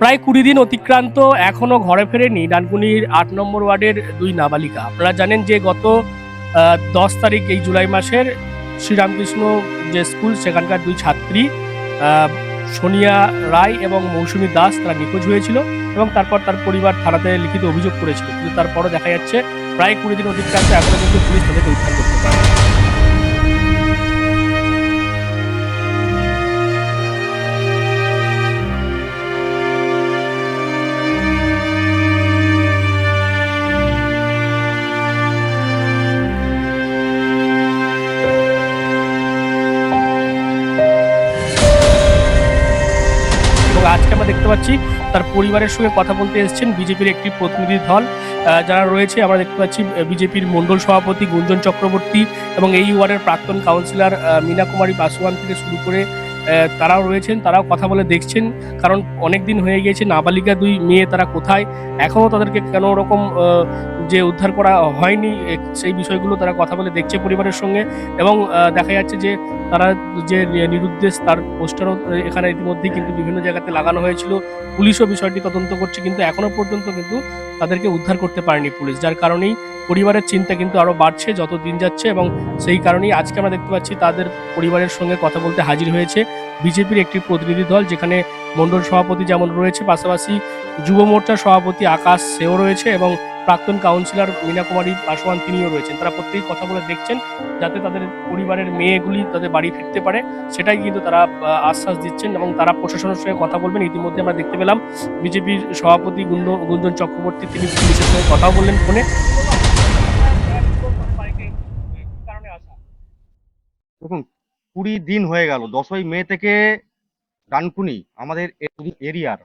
প্রায় কুড়ি দিন অতিক্রান্ত, এখনও ঘরে ফেরেনি ডানকুনির আট নম্বর ওয়ার্ডের দুই নাবালিকা। আপনারা জানেন যে গত দশ তারিখ এই জুলাই মাসের শ্রীরামকৃষ্ণ যে স্কুল, সেখানকার দুই ছাত্রী সোনিয়া রায় এবং মৌসুমী দাস তারা নিখোঁজ হয়েছিল এবং তারপর তার পরিবার থানাতে লিখিত অভিযোগ করেছিল। কিন্তু তারপরও দেখা যাচ্ছে, প্রায় কুড়ি দিন অতিক্রান্ত, এখনও কিন্তু পুলিশ তাদেরকে উদ্ধার করতে পারে আজকে আমরা দেখতে পাচ্ছি। তার পরিবারের সঙ্গে কথা বলতে এসেছেন বিজেপির একটি প্রতিনিধি দল। যারা রয়েছে, আমরা দেখতে পাচ্ছি বিজেপির মন্ডল সভাপতি গুঞ্জন চক্রবর্তী এবং এই ওয়ার্ডের প্রাক্তন কাউন্সিলর মীনা কুমারী পাসওয়ান থেকে শুরু করে তারাও রয়েছেন, তারাও কথা বলে দেখছেন। কারণ অনেক দিন হয়ে গিয়েছে, নাবালিকা দুই মেয়ে তারা কোথায়? এখনও তাদেরকে কেন রকম যে উদ্ধার করা হয়নি সেই বিষয়গুলো তারা কথা বলে দেখছে পরিবারের সঙ্গে। এবং দেখা যাচ্ছে যে তারা যে নিরুদ্দেশ, তার পোস্টারও এখানে ইতিমধ্যেই কিন্তু বিভিন্ন জায়গাতে লাগানো হয়েছিল। পুলিশও বিষয়টি তদন্ত করছে, কিন্তু এখনও পর্যন্ত কিন্তু তাদেরকে উদ্ধার করতে পারেনি পুলিশ, যার কারণেই পরিবারের চিন্তা কিন্তু আরও বাড়ছে, যত দিন যাচ্ছে এবং সেই কারণেই আজকে আমরা দেখতে পাচ্ছি তাদের পরিবারের সঙ্গে কথা বলতে হাজির হয়েছে বিজেপির একটি প্রতিনিধি দল, যেখানে মণ্ডল সভাপতি যেমন রয়েছে, পাশাপাশি যুব মোর্চার সভাপতি আকাশ সেও রয়েছে এবং প্রাক্তন কাউন্সিলর মীনা কুমারী পাসওয়ান তিনিও রয়েছেন। তারা প্রত্যেকেই কথা বলে দেখছেন যাতে তাদের পরিবারের মেয়েগুলি তাদের বাড়ি ফিরতে পারে, সেটাই কিন্তু তারা আশ্বাস দিচ্ছেন এবং তারা প্রশাসনের সঙ্গে কথা বলবেন। ইতিমধ্যে আমরা দেখতে পেলাম বিজেপির সভাপতি গুঞ্জন চক্রবর্তী তিনি পুলিশের সঙ্গে কথা বললেন ফোনে। দেখুন কুড়ি দিন হয়ে গেল। দশই মে থেকে ডানকুনি আমাদের এরিয়ার।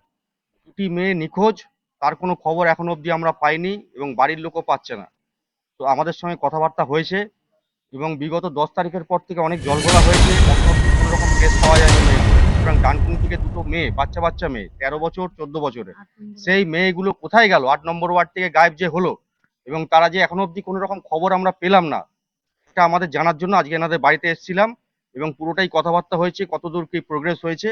দুটি মেয়ে নিখোঁজ তার কোনো খবর এখনও অবধি আমরা পাইনি এবং বাড়ির লোকও পাচ্ছে না। তো আমাদের সঙ্গে কথাবার্তা হয়েছে এবং বিগত দশ তারিখের পর থেকে অনেক জলঘোলা হয়েছে কোনো রকম কেস পাওয়া যায়নি সুতরাং ডানকুনি থেকে দুটো মেয়ে বাচ্চা বাচ্চা মেয়ে তেরো বছর চোদ্দ বছরের। সেই মেয়েগুলো কোথায় গেল? আট নম্বর ওয়ার্ড থেকে গায়েব যে হলো এবং তারা যে এখনও অবধি কোনো রকম খবর আমরা পেলাম না এটা আমাদের জানার জন্য আজকে এনাদের বাড়িতে এসেছিলাম এবং পুরোটাই কথাবার্তা হয়েছে, কতদূর কি প্রোগ্রেস হয়েছে।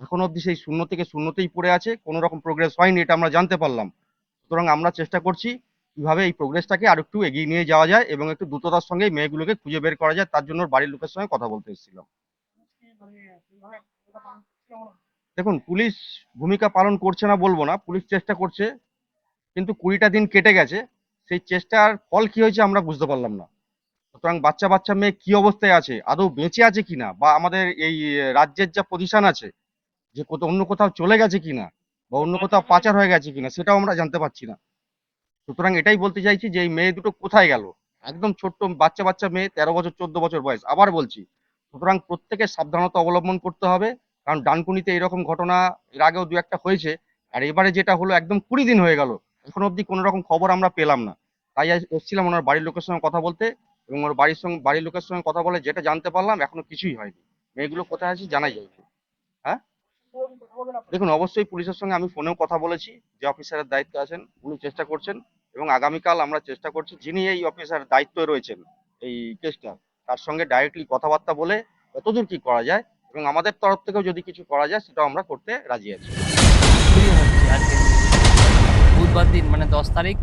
এখন অবধি সেই শূন্য থেকে শূন্যতেই পড়ে আছে, কোনো রকম প্রোগ্রেস হয়নি, এটা আমরা জানতে পারলাম। সুতরাং আমরা চেষ্টা করছি কীভাবে এই প্রোগ্রেসটাকে আর একটু এগিয়ে নিয়ে যাওয়া যায় এবং একটু দ্রুততার সঙ্গে মেয়েগুলোকে খুঁজে বের করা যায়, তার জন্য বাড়ির লোকের সঙ্গে কথা বলতে এসেছিলাম। দেখুন, পুলিশ ভূমিকা পালন করছে না বলব না, পুলিশ চেষ্টা করছে, কিন্তু কুড়িটা দিন কেটে গেছে, সেই চেষ্টার ফল কি হয়েছে আমরা বুঝতে পারলাম না। সুতরাং বাচ্চা বাচ্চা মেয়ে কি অবস্থায় আছে? আদৌ বেঁচে আছে কিনা? বা আমাদের এই রাজ্যের যা পজিশন আছে, যে কোথাও, অন্য কোথাও চলে গেছে কিনা? বা অন্য কোথাও পাচার হয়ে গেছে কিনা? সেটাও আমরা জানতে পারছি না। সুতরাং এটাই বলতে চাইছি যে এই মেয়ে দুটো কোথায় গেল? একদম ছোট্ট বাচ্চা বাচ্চা মেয়ে, তেরো বছর, চোদ্দ বছর বয়স। আবার বলছি, সুতরাং প্রত্যেকের সাবধানতা অবলম্বন করতে হবে। কারণ ডানকুনিতে এরকম ঘটনা, এর আগেও দু একটা হয়েছে। আর এবারে যেটা হলো, একদম কুড়ি দিন হয়ে গেল। এখন অবধি কোনো রকম খবর আমরা পেলাম না। তাই এসেছিলাম ওনার বাড়ির লোকের সঙ্গে কথা বলতে। এবং ওর বাড়ির সঙ্গে, বাড়ির লোকের সঙ্গে কথা বলে যেটা জানতে পারলাম, এখনও কিছুই হয়নি। মেয়েগুলো কোথায় আছে জানাই যায়নি হ্যাঁ? দেখুন, অবশ্যই পুলিশের সঙ্গে আমি ফোনেও কথা বলেছি, যে অফিসারের দায়িত্বে আছেন, উনি চেষ্টা করছেন, এবং আগামীকাল আমরা চেষ্টা করছি, যিনি এই অফিসারের দায়িত্বে রয়েছেন, এই কেসটা, তার সঙ্গে ডাইরেক্টলি কথাবার্তা বলে কতদূর কি করা যায়, এবং আমাদের তরফ থেকেও যদি কিছু করা যায়, সেটাও আমরা করতে রাজি আছি। বুধবার দিন মানে দশ তারিখ,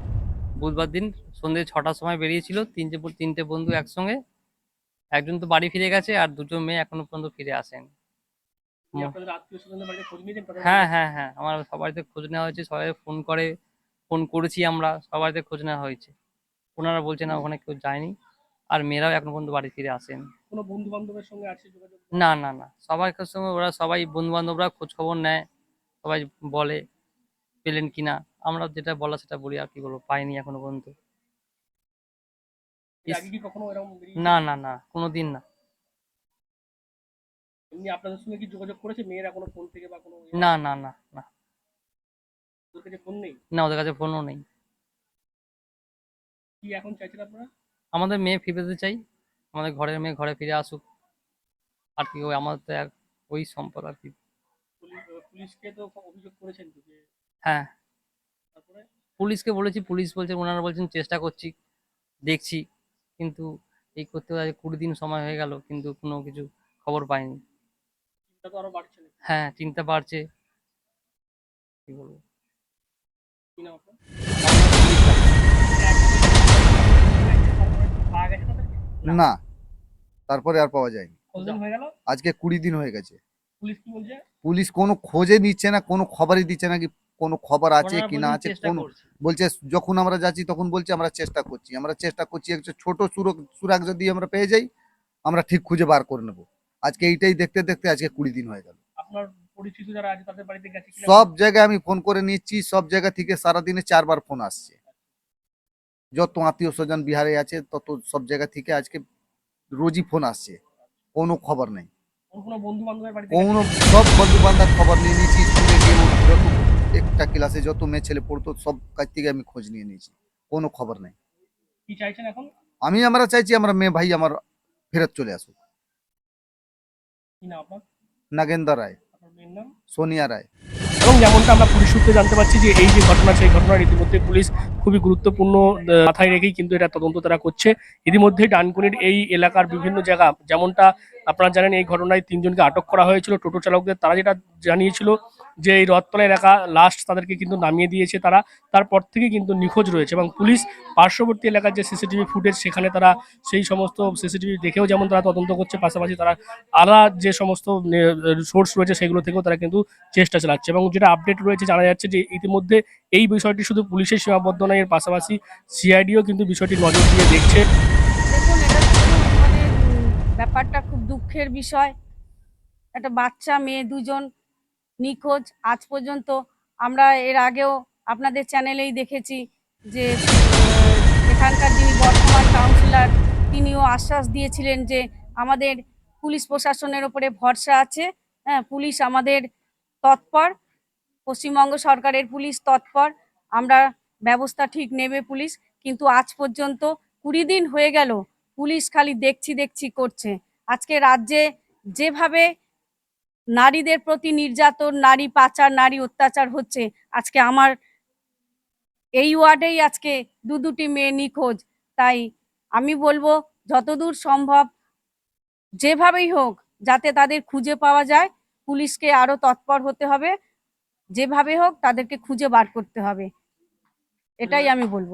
বুধবার দিন সন্ধ্যে ছটার সময় বেরিয়েছিল তিনটে তিনটে বন্ধু একসঙ্গে। একজন তো বাড়ি ফিরে গেছে আর দুটো মেয়ে এখনও পর্যন্ত ফিরে আসেন। হ্যাঁ হ্যাঁ হ্যাঁ আমার সবাইতে খোঁজ নেওয়া হয়েছে সবাই ফোন করে ফোন করেছি আমরা সবাইতে খোঁজ নেওয়া হয়েছে। ওনারা বলছে না ওখানে কেউ যায়নি আর মেয়েরাও এখনও পর্যন্ত বাড়ি ফিরে আসেন। কোনো বন্ধু বান্ধবের সঙ্গে আছে যোগাযোগ? না না না সবার সঙ্গে ওরা সবাই বন্ধু বান্ধবরা খোঁজ খবর নেয় সবাই বলে পেলেন কিনা আমরা যেটা বলা সেটা বলি আর কি বলব পাইনি এখনও পর্যন্ত। আগে কি কখনো এরকম না না না কোনোদিন না। এমনি আপনাদের সঙ্গে কি যোগাযোগ করেছে? মেয়েরা কোনো ফোন থেকে বা কোনো না না না না। ওদের কাছে ফোন নেই? না ওদের কাছে ফোনও নেই। কি এখন চাইছেন আপনারা? আমাদের মেয়ে ফিরতে চাই। আমাদের ঘরের মেয়ে ঘরে ফিরে আসুক। আর কি ওই আমাদের তো এক ওই সম্পদ আর কি। পুলিশকে তো অভিযোগ করেছেন তো যে হ্যাঁ। তারপরে? পুলিশকে বলেছি পুলিশ বলছে ওনারা বলছেন চেষ্টা করছি দেখছি। কিন্তু এই করতে আজ কুড়ি দিন সময় হয়ে গেল কিন্তু কোনো কিছু খবর পাইনি। চিন্তা তো আরও বাড়ছে না হ্যাঁ চিন্তা বাড়ছে। কি বলব? না তারপরে আর পাওয়া যায়নি। হয়ে গেল? আজকে কুড়ি দিন হয়ে গেছে। পুলিশ পুলিশ কোনো খোঁজে নিচ্ছে না কোনো খবরই দিচ্ছে না কি কোনো খবর আছে কি না আছে কোন বলছে যখন আমরা যাচ্ছি তখন বলছে আমরা চেষ্টা করছি। আমরা চেষ্টা করছি একটা ছোট সুরক সুরাগ যদি আমরা পেয়ে যাই আমরা ঠিক খুঁজে বার করে নেব। আজকে এইটাই দেখতে দেখতে আজকে কুড়ি দিন হয়ে গেল। আপনার পরিচিত যারা আছে তাদের বাড়িতে গেছে সব জায়গায় আমি ফোন করে নিচ্ছি সব জায়গা থেকে সারাদিনে চারবার ফোন আসছে। যত আত্মীয় স্বজন বিহারে আছে তত সব জায়গা থেকে আজকে রোজই ফোন আসছে। কোনো খবর নেই। কোনো সব বন্ধু বান্ধব খবর নিয়ে নিয়েছি একটা ক্লাসে যত মেয়ে ছেলে পড়তো সব কাছ থেকে আমি খোঁজ নিয়ে নিয়েছি। কোনো খবর নেই। কি চাইছেন এখন? আমি আমরা চাইছি আমরা মেয়ে ভাই আমার ফেরত চলে আসুক। নাগেন্দর রায়। সোনিয়া রায়। এবং যেমনটা আমরা পুলিশ সূত্রে জানতে পারছি যে এই যে ঘটনা সেই ঘটনার ইতিমধ্যে পুলিশ খুবই গুরুত্বপূর্ণ মাথায় রেখেই কিন্তু এটা তদন্ত তারা করছে। ইতিমধ্যে ডানকুনির এই এলাকার বিভিন্ন জায়গা, যেমনটা আপনারা জানেন এই ঘটনায় তিনজনকে আটক করা হয়েছিল। টোটো চালকদের তারা যেটা জানিয়েছিল যে এই রথতলা এলাকা লাস্ট তাদেরকে কিন্তু নামিয়ে দিয়েছে তারা। তারপর থেকে কিন্তু নিখোঁজ রয়েছে এবং পুলিশ পার্শ্ববর্তী এলাকার যে সিসিটিভি ফুটেজ, সেখানে তারা সেই সমস্ত সিসিটিভি দেখেও যেমন তারা তদন্ত করছে, পাশাপাশি তারা আলাদা যে সমস্ত সোর্স রয়েছে সেগুলো থেকেও তারা কিন্তু চেষ্টা চালাচ্ছে। এবং যেটা আপডেট রয়েছে, জানা যাচ্ছে যে ইতিমধ্যে এই বিষয়টি শুধু পুলিশের সীমাবদ্ধ এর পাশাপাশি সিআইডিও কিন্তু বিষয়টি নজর দিয়ে দেখছে। দেখুন, এটা মানে ব্যাপারটা খুব দুঃখের বিষয়। একটা বাচ্চা, মেয়ে দুজন নিখোঁজ। আজ পর্যন্ত আমরা এর আগেও আপনাদের চ্যানেলেই দেখেছি যে এখানকার যিনি বর্তমান কাউন্সিলর তিনিও আশ্বাস দিয়েছিলেন যে, আমাদের পুলিশ প্রশাসনের ওপরে ভরসা আছে। হ্যাঁ পুলিশ আমাদের তৎপর। পশ্চিমবঙ্গ সরকারের পুলিশ তৎপর। আমরা ব্যবস্থা ঠিক নেবে পুলিশ, কিন্তু আজ পর্যন্ত কুড়ি দিন হয়ে গেল, পুলিশ খালি দেখছি দেখছি করছে। আজকে রাজ্যে যেভাবে নারীদের প্রতি নির্যাতন, নারী পাচার, নারী অত্যাচার হচ্ছে, আজকে আমার এই ওয়ার্ডেই আজকে দু দুটি মেয়ে নিখোঁজ। তাই আমি বলব, যতদূর সম্ভব যেভাবেই হোক, যাতে তাদের খুঁজে পাওয়া যায়, পুলিশকে আরও তৎপর হতে হবে। যেভাবে হোক, তাদেরকে খুঁজে বার করতে হবে। এটাই আমি বলব।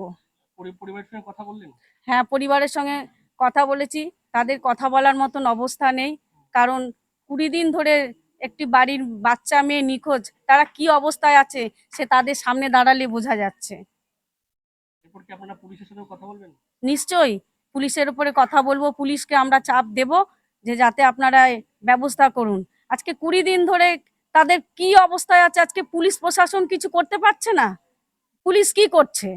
পরিবারের সঙ্গে কথা বললেন? হ্যাঁ পরিবারের সঙ্গে কথা বলেছি। তাদের কথা বলার মতন অবস্থা নেই। কারণ কুড়ি দিন ধরে একটি বাড়ির বাচ্চা মেয়ে নিখোঁজ তারা কি অবস্থায় আছে সে তাদের সামনে দাঁড়ালে বোঝা যাচ্ছে। নিশ্চয়ই পুলিশের উপরে কথা বলব পুলিশকে আমরা চাপ দেব যে যাতে আপনারা ব্যবস্থা করুন। আজকে কুড়ি দিন ধরে তাদের কি অবস্থায় আছে? আজকে পুলিশ প্রশাসন কিছু করতে পারছে না? পুলিশ কি করছে?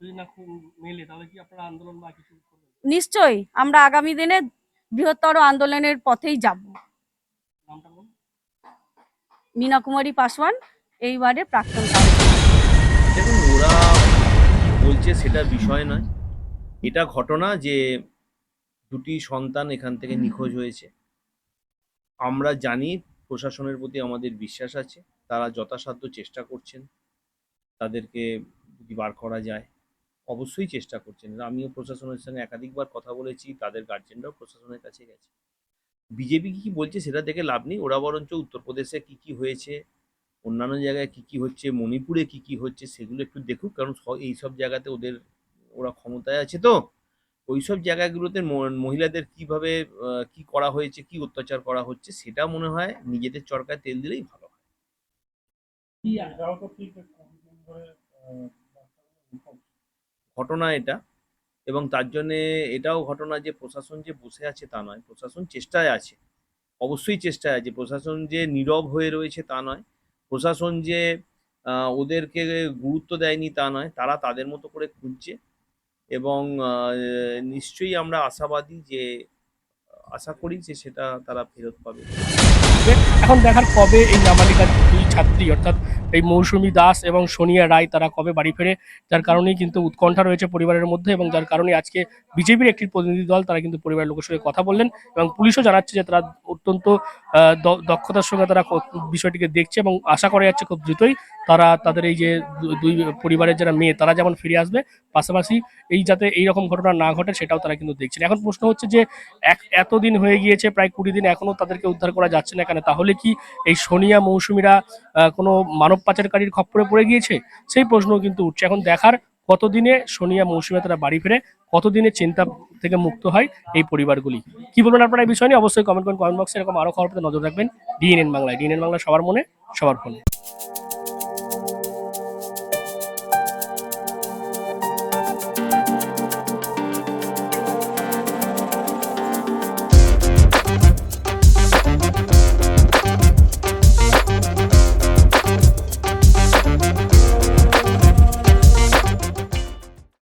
যদি না খু- মেলে তাহলে কি আপনারা আন্দোলন বা কিছু করবেন? নিশ্চয়ই আমরা আগামী দিনে বৃহত্তর আন্দোলনের পথেই যাব। নামটা মীনা কুমারী পাসওয়ান এই ওয়ার্ডের প্রাক্তন দেখুন ওরা কি বলছে সেটা বিষয় নয়। এটা ঘটনা যে দুটি সন্তান এখান থেকে নিখোঁজ হয়েছে। আমরা জানি প্রশাসনের প্রতি আমাদের বিশ্বাস আছে। তারা যথাসাধ্য চেষ্টা করছেন, তাদেরকে যদি বার করা যায়, অবশ্যই চেষ্টা করছেন। আমিও প্রশাসনের সঙ্গে একাধিকবার কথা বলেছি, তাদের গার্জেনরাও প্রশাসনের কাছে গেছে। বিজেপি কি বলছে সেটা দেখে লাভ নেই, ওরা বরঞ্চ উত্তরপ্রদেশে কি কি হয়েছে, অন্যান্য জায়গায় কি কি হচ্ছে, মণিপুরে কি কি হচ্ছে, সেগুলো একটু দেখুক, কারণ স- এইসব জায়গাতে ওদের, ওরা ক্ষমতায় আছে তো। ওই সব জায়গাগুলোতে মহিলাদের কীভাবে কি করা হয়েছে, কি অত্যাচার করা হচ্ছে, সেটা মনে হয় নিজেদের চরকায় তেল দিলেই ভালো হয় কি এগারো তো ঠিক কতদিন ধরে ঘটনা এটা এবং তার জন্যে এটাও ঘটনা যে প্রশাসন যে বসে আছে তা নয়, প্রশাসন চেষ্টায় আছে, অবশ্যই চেষ্টায় আছে। প্রশাসন যে নীরব হয়ে রয়েছে তা নয়, প্রশাসন যে ওদেরকে গুরুত্ব দেয়নি তা নয়, তারা তাদের মতো করে খুঁজছে এবং নিশ্চয়ই আমরা আশাবাদী যে, আশা করি যে সেটা তারা ফেরত পাবে। এখন দেখার কবে এই নামালিকার দুই ছাত্রী অর্থাৎ এই মৌসুমী দাস এবং সোনিয়া রায় তারা কবে বাড়ি ফেরে, যার কারণেই কিন্তু উৎকণ্ঠা রয়েছে পরিবারের মধ্যে এবং যার কারণে আজকে বিজেপির একটি প্রতিনিধি দল তারা কিন্তু পরিবারের লোকের সঙ্গে কথা বললেন এবং পুলিশও জানাচ্ছে যে তারা অত্যন্ত দক্ষতার সঙ্গে তারা বিষয়টিকে দেখছে এবং আশা করা যাচ্ছে খুব দ্রুতই তারা তাদের এই যে দুই পরিবারের যারা মেয়ে তারা যেমন ফিরে আসবে, পাশাপাশি এই যাতে এই রকম ঘটনা না ঘটে সেটাও তারা কিন্তু দেখছেন। এখন প্রশ্ন হচ্ছে যে এক, এতদিন হয়ে গিয়েছে, প্রায় কুড়ি দিন এখনও তাদেরকে উদ্ধার করা যাচ্ছে না কেন? তাহলে কি এই সোনিয়া মৌসুমীরা কোনো মানব পাচারকারীর খপ্পরে পড়ে গিয়েছে, সেই প্রশ্ন কিন্তু উঠছে। এখন দেখার কতদিনে সোনিয়া মৌসুমে তারা বাড়ি ফিরে, কতদিনে চিন্তা থেকে মুক্ত হয় এই পরিবারগুলি? কি বলবেন আপনারা এই বিষয় নিয়ে? অবশ্যই কমেন্ট করুন। কমেন্ট বক্সে এরকম আরও খবর পেতে নজর রাখবেন। ডিএনএন বাংলায়। ডিএনএন বাংলা সবার মনে, সবার ফোনে।